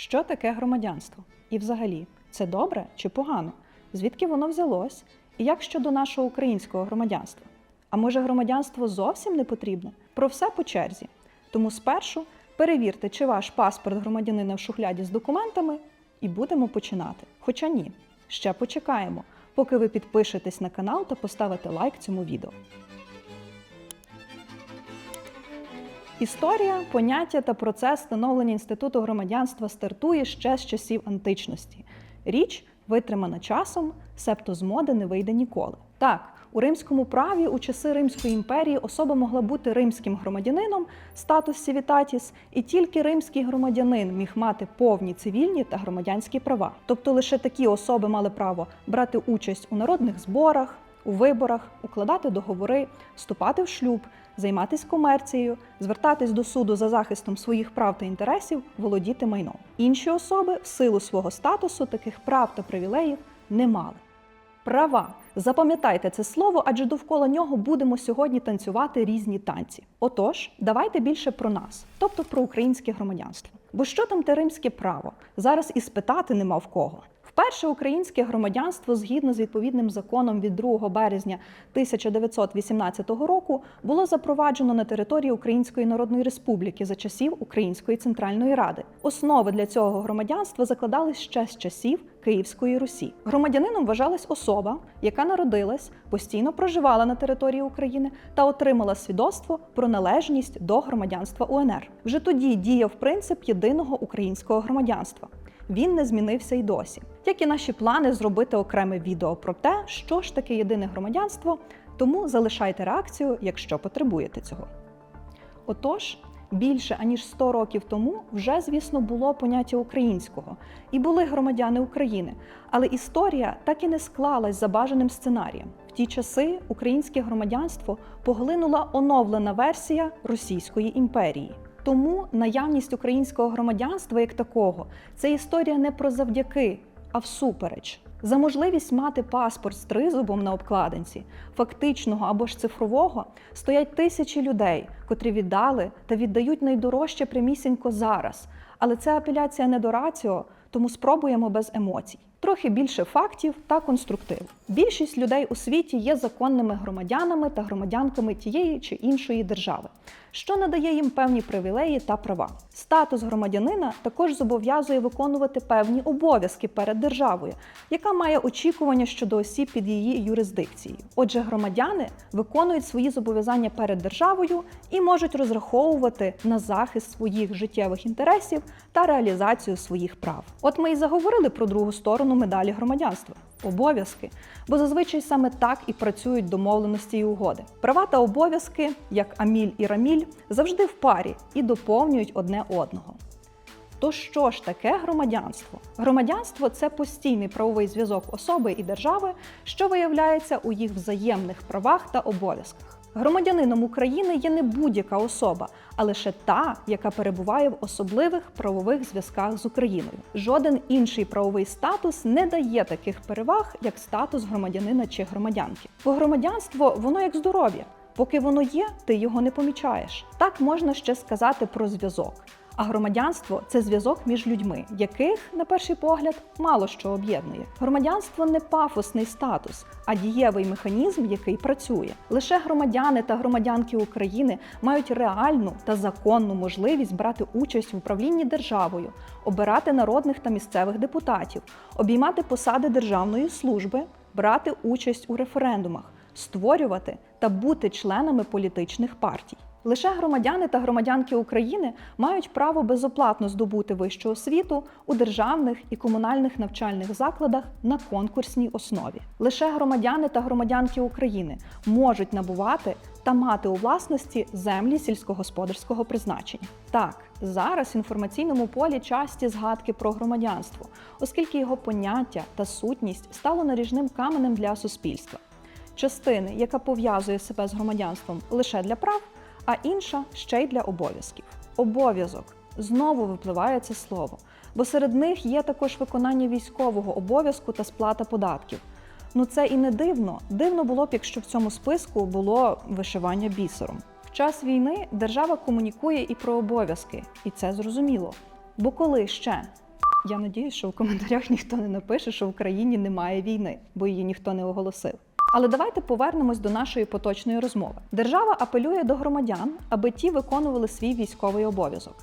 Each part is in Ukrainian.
Що таке громадянство? І взагалі, це добре чи погано? Звідки воно взялось? І як щодо нашого українського громадянства? А може громадянство зовсім не потрібне? Про все по черзі. Тому спершу перевірте, чи ваш паспорт громадянина в шухляді з документами, і будемо починати. Хоча ні, ще почекаємо, поки ви підпишетесь на канал та поставите лайк цьому відео. Історія, поняття та процес становлення інституту громадянства стартує ще з часів античності. Річ витримана часом, себто з моди не вийде ніколи. Так, у римському праві у часи Римської імперії особа могла бути римським громадянином статус civitas, і тільки римський громадянин міг мати повні цивільні та громадянські права. Тобто лише такі особи мали право брати участь у народних зборах, у виборах, укладати договори, вступати в шлюб, займатися комерцією, звертатись до суду за захистом своїх прав та інтересів, володіти майном. Інші особи в силу свого статусу таких прав та привілеїв не мали. Права. Запам'ятайте це слово, адже довкола нього будемо сьогодні танцювати різні танці. Отож, давайте більше про нас, тобто про українське громадянство. Бо що там те римське право? Зараз і спитати нема в кого. Вперше українське громадянство, згідно з відповідним законом від 2 березня 1918 року, було запроваджено на території Української Народної Республіки за часів Української Центральної Ради. Основи для цього громадянства закладались ще з часів Київської Русі. Громадянином вважалась особа, яка народилась, постійно проживала на території України та отримала свідоцтво про належність до громадянства УНР. Вже тоді діяв принцип єдиного українського громадянства. Він не змінився й досі. Як і наші плани зробити окреме відео про те, що ж таке єдине громадянство, тому залишайте реакцію, якщо потребуєте цього. Отож, більше аніж 100 років тому вже, звісно, було поняття українського і були громадяни України, але історія так і не склалась за бажаним сценарієм. В ті часи українське громадянство поглинула оновлена версія Російської імперії. Тому наявність українського громадянства як такого це історія не про завдяки, а всупереч. За можливість мати паспорт з тризубом на обкладинці, фактичного або ж цифрового, стоять тисячі людей, котрі віддали та віддають найдорожче прямісінько зараз. Але це апеляція не до раціо, тому спробуємо без емоцій. Трохи більше фактів та конструктиву. Більшість людей у світі є законними громадянами та громадянками тієї чи іншої держави, що надає їм певні привілеї та права. Статус громадянина також зобов'язує виконувати певні обов'язки перед державою, яка має очікування щодо осіб під її юрисдикцією. Отже, громадяни виконують свої зобов'язання перед державою і можуть розраховувати на захист своїх життєвих інтересів та реалізацію своїх прав. От ми і заговорили про другу сторону медалі громадянства обов'язки, бо зазвичай саме так і працюють домовленості і угоди. Права та обов'язки, як аміль і раміль, завжди в парі і доповнюють одне одного. То що ж таке громадянство? Громадянство це постійний правовий зв'язок особи і держави, що виявляється у їх взаємних правах та обов'язках. Громадянином України є не будь-яка особа, а лише та, яка перебуває в особливих правових зв'язках з Україною. Жоден інший правовий статус не дає таких переваг, як статус громадянина чи громадянки. Бо громадянство воно як здоров'я. Поки воно є, ти його не помічаєш. Так можна ще сказати про зв'язок. А громадянство це зв'язок між людьми, яких, на перший погляд, мало що об'єднує. Громадянство не пафосний статус, а дієвий механізм, який працює. Лише громадяни та громадянки України мають реальну та законну можливість брати участь в управлінні державою, обирати народних та місцевих депутатів, обіймати посади державної служби, брати участь у референдумах, створювати та бути членами політичних партій. Лише громадяни та громадянки України мають право безоплатно здобути вищу освіту у державних і комунальних навчальних закладах на конкурсній основі. Лише громадяни та громадянки України можуть набувати та мати у власності землі сільськогосподарського призначення. Так, зараз в інформаційному полі часті згадки про громадянство, оскільки його поняття та сутність стало наріжним каменем для суспільства. Частини, яка пов'язує себе з громадянством лише для прав а інша ще й для обов'язків. Обов'язок знову випливає це слово, бо серед них є також виконання військового обов'язку та сплата податків. Ну це і не дивно. Дивно було б, якщо в цьому списку було вишивання бісером. В час війни держава комунікує і про обов'язки, і це зрозуміло. Бо коли ще Я надіюсь, що в коментарях ніхто не напише, що в Україні немає війни, бо її ніхто не оголосив. Але давайте повернемось до нашої поточної розмови. Держава апелює до громадян, аби ті виконували свій військовий обов'язок.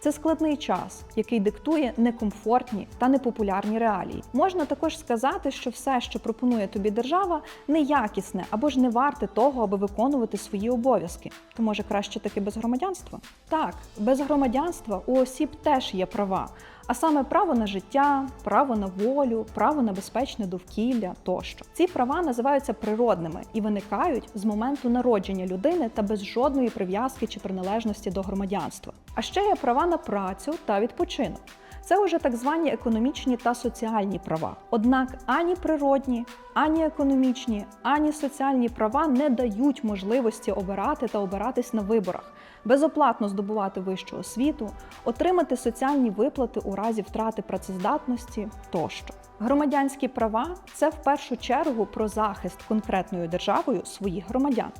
Це складний час, який диктує некомфортні та непопулярні реалії. Можна також сказати, що все, що пропонує тобі держава, неякісне або ж не варте того, аби виконувати свої обов'язки. То може краще таки без громадянства? Так, без громадянства у осіб теж є права, а саме право на життя, право на волю, право на безпечне довкілля тощо. Ці права називаються природними і виникають з моменту народження людини та без жодної прив'язки чи приналежності до громадянства. А ще є права на працю та відпочинок. Це вже так звані економічні та соціальні права. Однак ані природні, ані економічні, ані соціальні права не дають можливості обирати та обиратись на виборах, безоплатно здобувати вищу освіту, отримати соціальні виплати у разі втрати працездатності тощо. Громадянські права це в першу чергу про захист конкретною державою своїх громадян.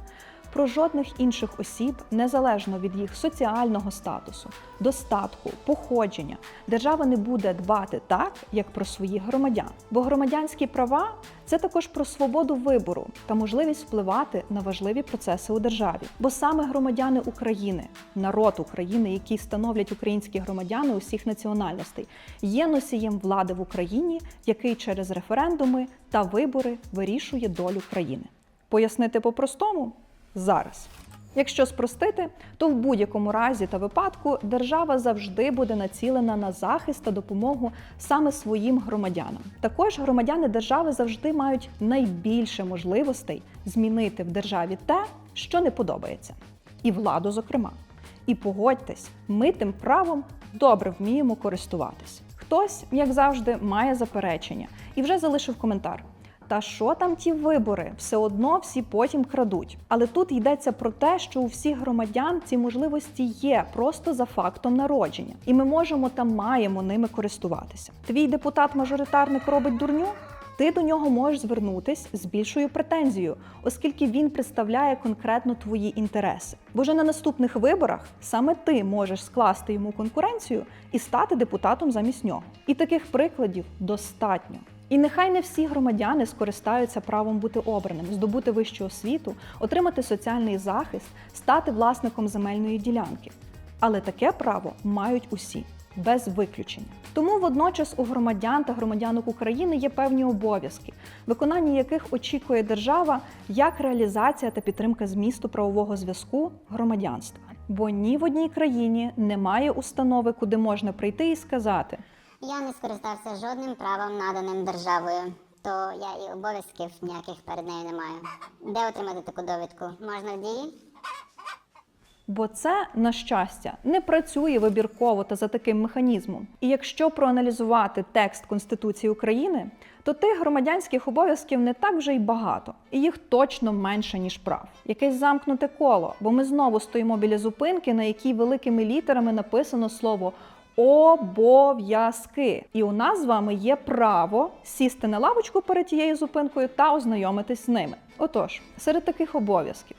Про жодних інших осіб, незалежно від їх соціального статусу, достатку, походження, держава не буде дбати так, як про своїх громадян. Бо громадянські права це також про свободу вибору та можливість впливати на важливі процеси у державі. Бо саме громадяни України, народ України, який становлять українські громадяни усіх національностей, є носієм влади в Україні, який через референдуми та вибори вирішує долю країни. Пояснити по-простому зараз. Якщо спростити, то в будь-якому разі та випадку держава завжди буде націлена на захист та допомогу саме своїм громадянам. Також громадяни держави завжди мають найбільше можливостей змінити в державі те, що не подобається, і владу, зокрема. І погодьтесь, ми тим правом добре вміємо користуватись. Хтось, як завжди, має заперечення і вже залишив коментар. Та що там ті вибори? Все одно всі потім крадуть. Але тут йдеться про те, що у всіх громадян ці можливості є просто за фактом народження, і ми можемо та маємо ними користуватися. Твій депутат-мажоритарник робить дурню. Ти до нього можеш звернутись з більшою претензією, оскільки він представляє конкретно твої інтереси. Бо вже на наступних виборах саме ти можеш скласти йому конкуренцію і стати депутатом замість нього. І таких прикладів достатньо. І нехай не всі громадяни скористаються правом бути обраним, здобути вищу освіту, отримати соціальний захист, стати власником земельної ділянки. Але таке право мають усі, без виключення. Тому водночас у громадян та громадянок України є певні обов'язки, виконання яких очікує держава як реалізація та підтримка змісту правового зв'язку громадянства. Бо ні в одній країні немає установи, куди можна прийти і сказати. Я не скористався жодним правом, наданим державою, то я і обов'язків ніяких перед нею не маю. Де отримати таку довідку? Можна в дії? Бо це, на щастя, не працює вибірково та за таким механізмом. І якщо проаналізувати текст Конституції України, то тих громадянських обов'язків не так вже й багато, і їх точно менше, ніж прав. Якесь замкнуте коло, бо ми знову стоїмо біля зупинки, на якій великими літерами написано слово обов'язки. І у нас з вами є право сісти на лавочку перед тією зупинкою та ознайомитись з ними. Отож, серед таких обов'язків.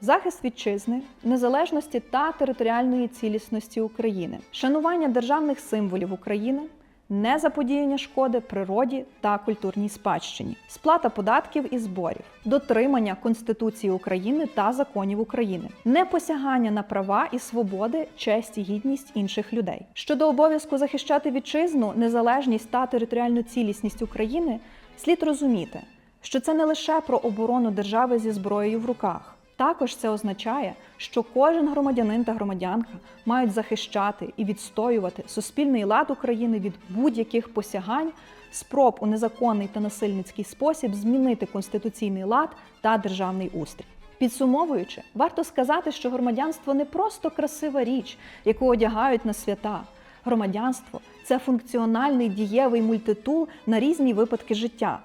Захист вітчизни, незалежності та територіальної цілісності України, шанування державних символів України, незаподіяння шкоди природі та культурній спадщині, сплата податків і зборів, дотримання Конституції України та законів України, непосягання на права і свободи, честь і гідність інших людей. Щодо обов'язку захищати вітчизну, незалежність та територіальну цілісність України, слід розуміти, що це не лише про оборону держави зі зброєю в руках. Також це означає, що кожен громадянин та громадянка мають захищати і відстоювати суспільний лад України від будь-яких посягань, спроб у незаконний та насильницький спосіб змінити конституційний лад та державний устрій. Підсумовуючи, варто сказати, що громадянство не просто красива річ, яку одягають на свята. Громадянство це функціональний дієвий мультитул на різні випадки життя.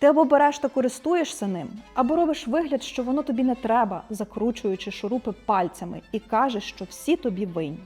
Ти або береш та користуєшся ним, або робиш вигляд, що воно тобі не треба, закручуючи шурупи пальцями, і кажеш, що всі тобі винні.